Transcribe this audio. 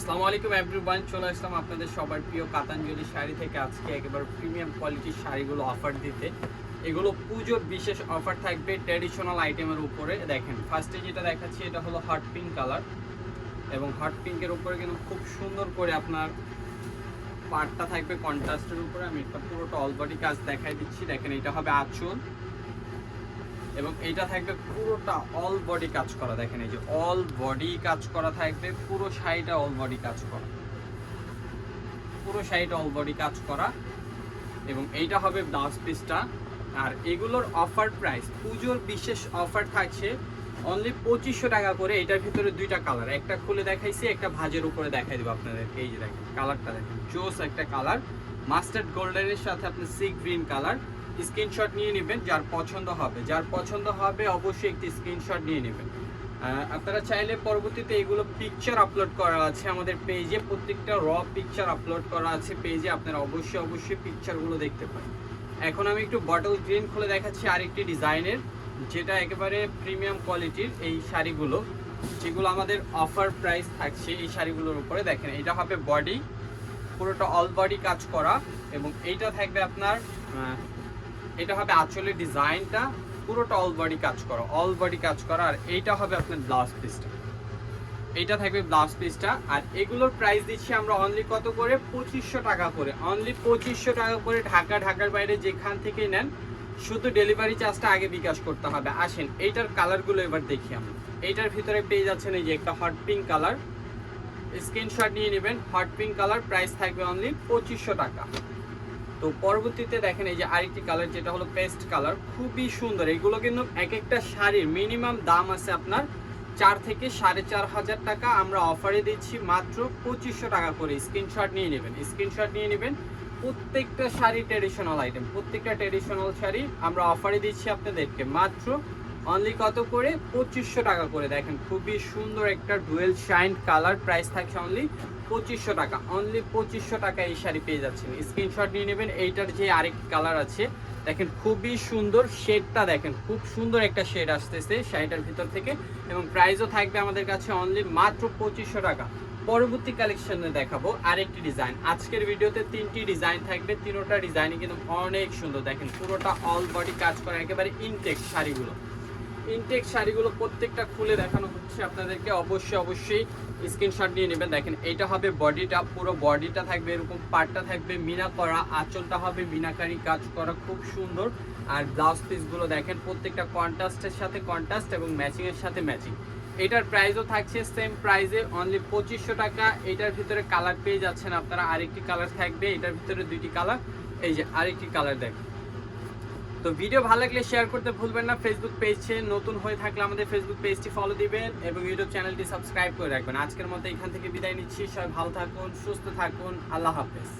আসসালামু আলাইকুম এভরিওয়ান চলে আসলাম আপনাদের সবার প্রিয় কাতাঞ্জলি শাড়ি থেকে। আজকে একেবারে প্রিমিয়াম কোয়ালিটির শাড়িগুলো অফার দিতে। এগুলো পুজোর বিশেষ অফার থাকবে ট্র্যাডিশনাল আইটেমের উপরে। দেখেন ফার্স্টে যেটা দেখাচ্ছি, এটা হলো হট পিঙ্ক কালার এবং হট পিঙ্কের উপরে কিন্তু খুব সুন্দর করে আপনার পাটটা থাকবে কন্ট্রাস্টের উপরে। আমি এটা পুরোটা অল বডি কাজ দেখাই দিচ্ছি। দেখেন, এটা হবে আঁচল। এবং এইটা থাকবে পুরোটা অল বডি কাজ করা। দেখেন এই যে অল বডি কাজ করা থাকবে, পুরো শাড়িটা অল বডি কাজ করা। পুরো শাড়িটা অল বডি কাজ করা। এবং এইটা হবে ব্লাউজ পিসটা আর এগুলোর অফার প্রাইস পুজোর বিশেষ অফার থাকছে অনলি পঁচিশশো টাকা করে। এটার ভিতরে দুইটা কালার একটা খুলে দেখাইছি, একটা ভাজের উপরে দেখাই দেবো আপনাদেরকে। এই যে দেখেন কালারটা দেখেন, জোস একটা কালার মাস্টার্ড গোল্ডেনের সাথে আপনি সি গ্রিন কালার স্ক্রিনশট নিয়ে নেবেন যার পছন্দ হবে। যার পছন্দ হবে অবশ্যই একটি স্ক্রিনশট নিয়ে নেবেন। আপনারা চাইলে পরবর্তীতে এগুলো পিকচার আপলোড করা আছে আমাদের পেজে প্রত্যেকটা র পিকচার আপলোড করা আছে পেজে আপনারা অবশ্যই অবশ্যই পিকচারগুলো দেখতে পারেন। এখন আমি একটু বটল গ্রিন খুলে দেখাচ্ছি আরেকটি ডিজাইনের যেটা একেবারে প্রিমিয়াম কোয়ালিটির এই শাড়িগুলো, যেগুলো আমাদের অফার প্রাইস থাকছে এই শাড়িগুলোর উপরে। দেখেন, এটা হবে বডি পুরোটা অল বডি কাজ করা এবং এইটা থাকবে আপনার এটা হবে আঁচলের ডিজাইনটা পুরোটা অল বডি কাজ করা অল বডি কাজ করা, আর এইটা হবে আপনার ব্লাউজ পিসটা এইটা থাকবে ব্লাউজ পিসটা আর এগুলোর প্রাইস দিচ্ছি আমরা অনলি কত করে? পঁচিশশো টাকা করে। অনলি পঁচিশশো টাকা করে ঢাকা, ঢাকার বাইরে যেখান থেকেই নেন, শুধু ডেলিভারি চার্জটা আগে বিকাশ করতে হবে। আসেন, এইটার কালারগুলো এবার দেখি আমরা এইটার ভিতরে পেয়ে যাচ্ছেন এই যে একটা হট পিঙ্ক কালার স্ক্রিনশট নিয়ে নেবেন হট পিঙ্ক কালার প্রাইস থাকবে অনলি পঁচিশশো টাকা। তো পরবর্তীতে দেখেন এই যে আরেকটি কালার যেটা হলো পেস্ট কালার খুবই সুন্দর। এগুলো কিন্তু এক একটা শাড়ির মিনিমাম দাম আছে আপনার চার থেকে সাড়ে চার হাজার টাকা। আমরা অফারে দিচ্ছি মাত্র পঁচিশশো টাকা করে। স্ক্রিনশট নিয়ে নেবেন। স্ক্রিনশট নিয়ে নেবেন। প্রত্যেকটা শাড়ি ট্রেডিশনাল আইটেম প্রত্যেকটা ট্রেডিশনাল শাড়ি আমরা অফারে দিচ্ছি আপনাদেরকে মাত্র অনলি কত করে? পঁচিশশো টাকা করে। দেখেন, খুবই সুন্দর একটা ডুয়েল শাইন কালার। প্রাইস থাকছে অনলি পঁচিশশো টাকা। অনলি পঁচিশশো টাকা এই শাড়ি পেয়ে যাচ্ছেন। স্ক্রিনশট নিয়ে নেবেন। এইটার যে আরেকটি কালার আছে, দেখেন খুবই সুন্দর শেডটা দেখেন। খুব সুন্দর একটা শেড আসতেছে শাড়িটার ভিতর থেকে। এবং প্রাইসও থাকবে আমাদের কাছে অনলি মাত্র পঁচিশশো টাকা। পরবর্তী কালেকশনে দেখাবো আরেকটি ডিজাইন আজকের ভিডিওতে তিনটি ডিজাইন থাকবে। তিনোটা ডিজাইনই কিন্তু অনেক সুন্দর। দেখেন পুরোটা অল বডি কাজ করা একেবারে ইনটেক শাড়িগুলো। ইনটেক শাড়িগুলো প্রত্যেকটা খুলে দেখানো হচ্ছে আপনাদেরকে। অবশ্যই অবশ্যই স্ক্রিনশট নিয়ে নেবেন। দেখেন, এইটা হবে বডিটা পুরো বডিটা থাকবে, এরকম পাটটা থাকবে, মিনা করা, আঁচলটা হবে মিনাকারি কাজ করা, খুব সুন্দর। আর ব্লাউজ পিসগুলো দেখেন, প্রত্যেকটা কন্ট্রাস্টের সাথে কন্ট্রাস্ট এবং ম্যাচিংয়ের সাথে ম্যাচিং এটার প্রাইসও থাকছে সেম প্রাইসে অনলি পঁচিশশো টাকা। এটার ভিতরে কালার পেয়ে যাচ্ছেন আপনারা। আরেকটি কালার থাকবে, এটার ভিতরে দুইটি কালার এই যে আরেকটি কালার দেখেন। তো ভিডিও ভালো লাগলে শেয়ার করতে ভুলবেন না। ফেসবুক পেজে নতুন হয়ে থাকলে আমাদের ফেসবুক পেজটি ফলো দিবেন এবং ইউটিউব চ্যানেলটি সাবস্ক্রাইব করে রাখবেন। আজকের মতো এখান থেকে বিদায় নিচ্ছি। সবাই ভালো থাকুন, সুস্থ থাকুন। আল্লাহ হাফেজ।